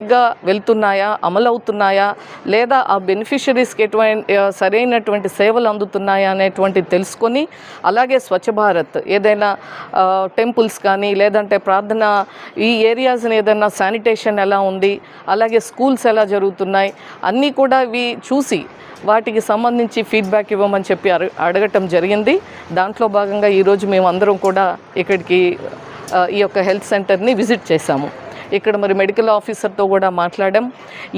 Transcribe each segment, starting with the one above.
గా వెళ్తున్నాయా అమలవుతున్నాయా లేదా ఆ బెనిఫిషరీస్కి ఎటువంటి సరైనటువంటి సేవలు అందుతున్నాయా అనేటువంటి తెలుసుకొని అలాగే స్వచ్ఛ భారత్ ఏదైనా టెంపుల్స్ కానీ లేదంటే ప్రార్థన ఈ ఏరియాస్ని ఏదైనా శానిటేషన్ ఎలా ఉంది అలాగే స్కూల్స్ ఎలా జరుగుతున్నాయి అన్నీ కూడా ఇవి చూసి వాటికి సంబంధించి ఫీడ్బ్యాక్ ఇవ్వమని చెప్పి అడగటం జరిగింది. దాంట్లో భాగంగా ఈరోజు మేము అందరం కూడా ఇక్కడికి ఈ యొక్క హెల్త్ సెంటర్ని విజిట్ చేశాము. ఇక్కడ మరి మెడికల్ ఆఫీసర్తో కూడా మాట్లాడాం.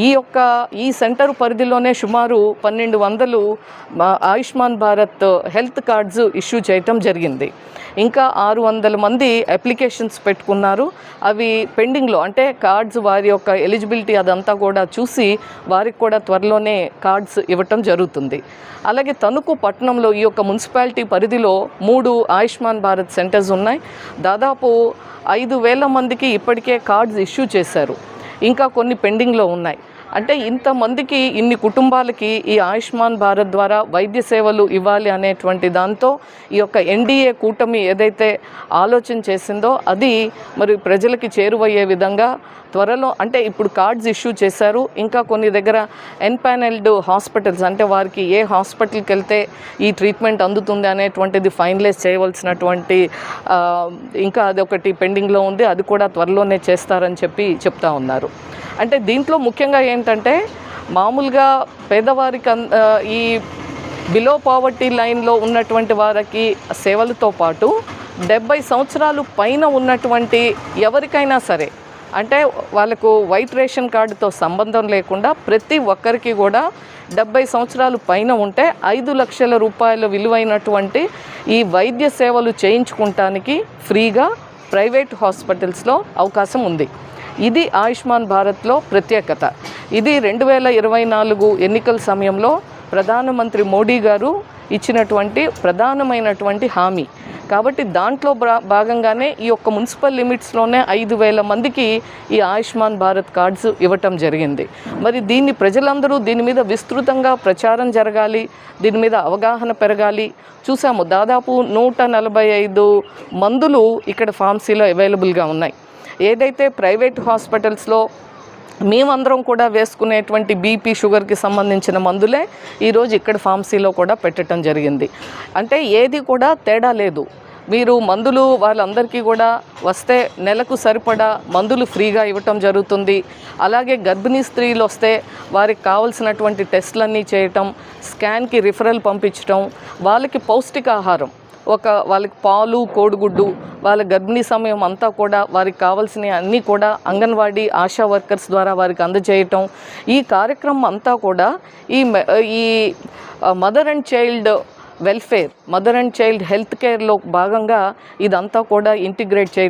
ఈ యొక్క ఈ సెంటర్ పరిధిలోనే సుమారు పన్నెండు వందలు Ayushman Bharat health cards issue చేయటం జరిగింది. ఇంకా ఆరు వందల మంది అప్లికేషన్స్ పెట్టుకున్నారు. అవి పెండింగ్లో అంటే కార్డ్స్ వారి యొక్క ఎలిజిబిలిటీ అదంతా కూడా చూసి వారికి కూడా త్వరలోనే కార్డ్స్ ఇవ్వటం జరుగుతుంది. అలాగే తణుకు పట్టణంలో ఈ యొక్క మున్సిపాలిటీ పరిధిలో మూడు ఆయుష్మాన్ భారత్ సెంటర్స్ ఉన్నాయి. దాదాపు ఐదు వేల మందికి ఇప్పటికే కార్డ్స్ ఇష్యూ చేశారు. ఇంకా కొన్ని పెండింగ్లో ఉన్నాయి. అంటే ఇంతమందికి ఇన్ని కుటుంబాలకి ఈ ఆయుష్మాన్ భారత్ ద్వారా వైద్య సేవలు ఇవ్వాలి అనేటువంటి దాంతో ఈ యొక్క ఎన్డీఏ కూటమి ఏదైతే ఆలోచన చేసిందో అది మరి ప్రజలకి చేరువయ్యే విధంగా త్వరలో అంటే ఇప్పుడు కార్డ్స్ ఇష్యూ చేశారు. ఇంకా కొన్ని దగ్గర ఎన్పానెల్డ్ హాస్పిటల్స్ అంటే వారికి ఏ హాస్పిటల్కి వెళ్తే ఈ ట్రీట్మెంట్ అందుతుంది అనేటువంటిది ఫైనలైజ్ చేయవలసినటువంటి ఇంకా అది ఒకటి పెండింగ్లో ఉంది. అది కూడా త్వరలోనే చేస్తారని చెప్పి చెప్తా ఉన్నారు. అంటే దీంట్లో ముఖ్యంగా ఏంటంటే మామూలుగా పేదవారికి అన్- ఈ బిలో పావర్టీ లైన్లో ఉన్నటువంటి వారికి సేవలతో పాటు డెబ్బై సంవత్సరాలు పైన ఉన్నటువంటి ఎవరికైనా సరే అంటే వాళ్ళకు వైట్ రేషన్ కార్డుతో సంబంధం లేకుండా ప్రతి ఒక్కరికి కూడా డెబ్బై సంవత్సరాలు పైన ఉంటే ఐదు లక్షల రూపాయల విలువైనటువంటి ఈ వైద్య సేవలు చేయించుకుంటానికి ఫ్రీగా ప్రైవేట్ హాస్పిటల్స్లో అవకాశం ఉంది. ఇది ఆయుష్మాన్ భారత్లో ప్రత్యేకత. ఇది రెండు వేల ఇరవై నాలుగు ఎన్నికల సమయంలో ప్రధానమంత్రి మోడీ గారు ఇచ్చినటువంటి ప్రధానమైనటువంటి హామీ. కాబట్టి దాంట్లో భాగంగానే ఈ యొక్క మున్సిపల్ లిమిట్స్లోనే ఐదు వేల మందికి ఈ ఆయుష్మాన్ భారత్ కార్డ్స్ ఇవ్వటం జరిగింది. మరి దీన్ని ప్రజలందరూ దీని మీద విస్తృతంగా ప్రచారం జరగాలి దీని మీద అవగాహన పెరగాలి. చూసాము దాదాపు నూట నలభై ఐదు మందులు ఇక్కడ ఫార్మసీలో అవైలబుల్గా ఉన్నాయి. ఏదైతే ప్రైవేట్ హాస్పిటల్స్లో మేమందరం కూడా వేసుకునేటువంటి బీపీ షుగర్కి సంబంధించిన మందులే ఈరోజు ఇక్కడ ఫార్మసీలో కూడా పెట్టడం జరిగింది. అంటే ఏది కూడా తేడా లేదు. మీరు మందులు వాళ్ళందరికీ కూడా వస్తే నెలకు సరిపడా మందులు ఫ్రీగా ఇవ్వటం జరుగుతుంది. అలాగే గర్భిణీ స్త్రీలు వస్తే వారికి కావలసినటువంటి టెస్టులన్నీ చేయటం స్కాన్కి రిఫరల్ పంపించటం వాళ్ళకి పౌష్టికాహారం ఒక వాళ్ళకి పాలు కోడిగుడ్డు వాళ్ళ గర్భిణీ సమయం అంతా కూడా వారికి కావాల్సిన అన్నీ కూడా అంగన్వాడీ ఆశా వర్కర్స్ ద్వారా వారికి అందజేయటం. ఈ కార్యక్రమం అంతా కూడా ఈ మె- ఈ mother and child welfare mother and child health కేర్లో భాగంగా ఇదంతా కూడా ఇంటిగ్రేట్ చేయటం